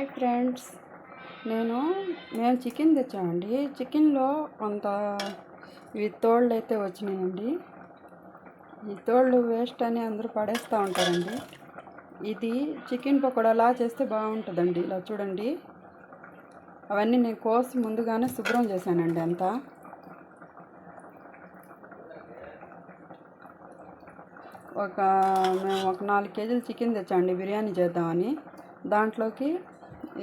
Hi friends. నేను మేము chicken తెచ్చామండి చికెన్లో కొంత ఇవి తోళ్ళు అయితే వచ్చినాయండి. ఈ తోళ్ళు వేస్ట్ అని అందరూ పడేస్తూ ఉంటారండి. ఇది చికెన్ పకోడాలా చేస్తే బాగుంటుందండి. ఇలా చూడండి. అవన్నీ నేను కోసి ముందుగానే శుభ్రం చేశానండి అంతా. ఒక మేము ఒక నాలుగు కేజీలు చికెన్ తెచ్చామండి. బిర్యానీ చేద్దామని. దాంట్లోకి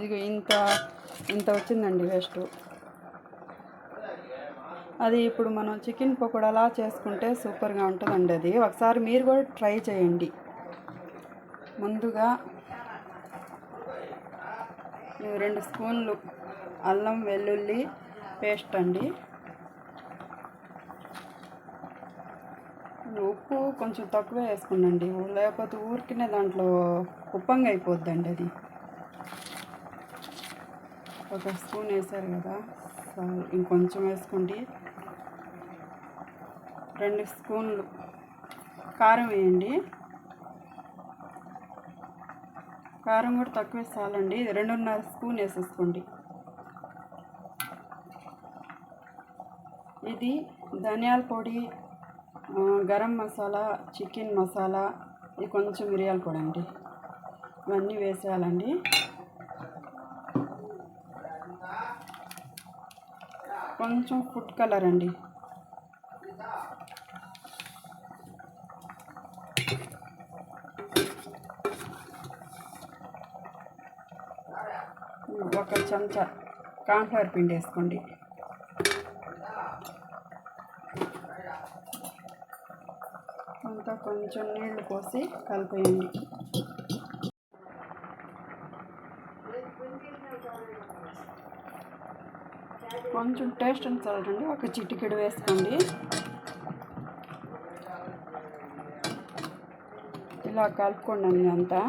ఇది ఇంత ఇంత వచ్చిందండి వేస్ట్. అది ఇప్పుడు మనం చికెన్ పకోడాలా చేసుకుంటే సూపర్గా ఉంటుందండి అది. ఒకసారి మీరు కూడా ట్రై చేయండి. ముందుగా రెండు స్పూన్లు అల్లం వెల్లుల్లి పేస్ట్ అండి. ఉప్పు కొంచెం తక్కువ వేసుకున్నాండి లేకపోతే ఊరికినే దాంట్లో ఉప్పంగా అయిపోద్దండి అది. ఒక స్పూన్ వేసారు కదా చాలు. ఇంకొంచెం వేసుకోండి. రెండు స్పూన్లు కారం వేయండి. కారం కూడా తక్కువ చాలండి. రెండున్నర స్పూన్ వేసేసుకోండి. ఇది ధనియాల పొడి గరం మసాలా చికెన్ మసాలా ఇది కొంచెం మిరియాల పొడి అండి. ఇవన్నీ వేసేయాలండి. కొంచెం ఫుడ్ కలర్ అండి. ఒక చెంచా కాన్ఫ్లవర్ పిండి వేసుకోండి. అంతా కొంచెం నీళ్ళు పోసి కలిపేయండి. కొంచెం టేస్ట్ అని చల్లండి ఒక చిటికెడు వేసుకోండి. ఇలా కలుపుకోండి అండి అంతా.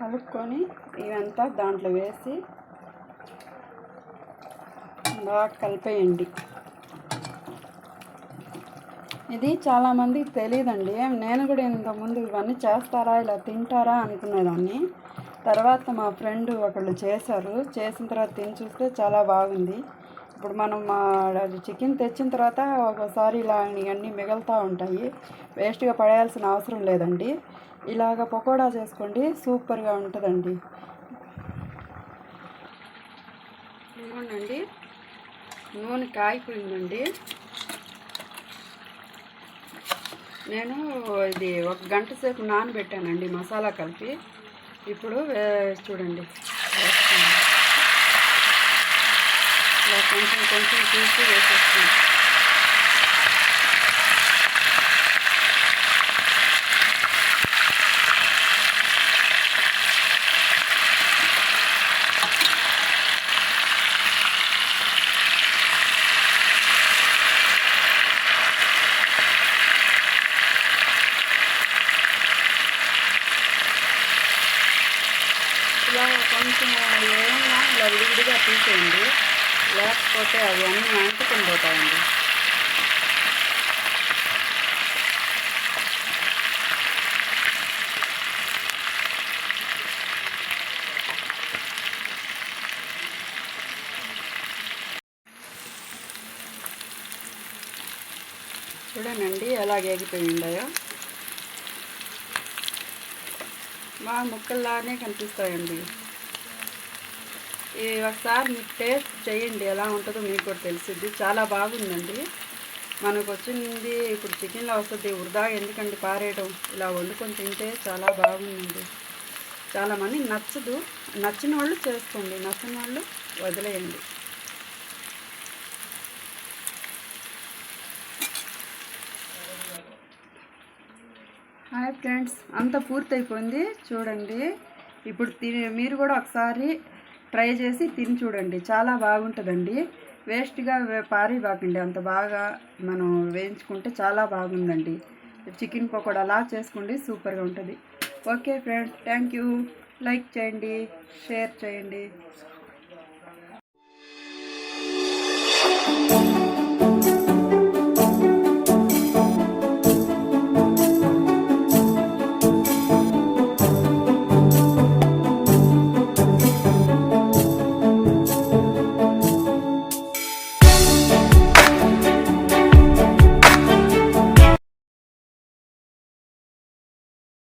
కలుపుకొని ఇవంతా దాంట్లో వేసి బాగా కలిపేయండి. ఇది చాలామందికి తెలియదండి. నేను కూడా ఇంతకుముందు ఇవన్నీ చేస్తారా ఇలా తింటారా అనుకునేదాన్ని. తర్వాత మా ఫ్రెండ్ ఒకళ్ళు చేశారు. చేసిన తర్వాత తిని చూస్తే చాలా బాగుంది. ఇప్పుడు మనం మా చికెన్ తెచ్చిన తర్వాత ఒకసారి ఇలా ఇవన్నీ మిగులుతూ ఉంటాయి. వేస్ట్గా పడేయాల్సిన అవసరం లేదండి. ఇలాగ పకోడా చేసుకోండి సూపర్గా ఉంటుందండి. ఇదిగోండి నూనె కాగిపోయిందండి. నేను ఇది ఒక గంట సేపు నానబెట్టానండి మసాలా కలిపి. ఇప్పుడు వే- చూడండి. కొంచెం కొంచెం చూసి వేసేస్తాను ఇలా కొంచెం ఏమన్నా ఇలా విడివిడిగా తీసేయండి. లేకపోతే అవి అన్నీ అంటుకొని పోతాయండి. చూడండి ఎలా ఎగిపోయిండాయో మా ముక్కల్లానే కనిపిస్తాయండి. ఈ ఒకసారి మీకు టేస్ట్ చేయండి ఎలా ఉంటుందో మీకు కూడా తెలిసింది చాలా బాగుందండి. మనకు వచ్చింది ఇప్పుడు చికెన్లో వస్తుంది వృధా ఎందుకండి పారేయడం ఇలా వండుకొని తింటే చాలా బాగుందండి. చాలామంది నచ్చదు. నచ్చిన వాళ్ళు చేసుకోండి నచ్చిన వాళ్ళు వదిలేయండి. హాయ్ ఫ్రెండ్స్ అంతా పూర్తయిపోయింది. చూడండి. ఇప్పుడు తిని మీరు కూడా ఒకసారి ట్రై చేసి తిని చూడండి. చాలా బాగుంటుందండి. వేస్ట్గా పారి పారిబాకండి అంత బాగా మనం వేయించుకుంటే చాలా బాగుందండి. చికెన్ పకోడా అలా చేసుకోండి సూపర్గా ఉంటుంది. Okay friends thank you. Like చేయండి షేర్ చేయండి.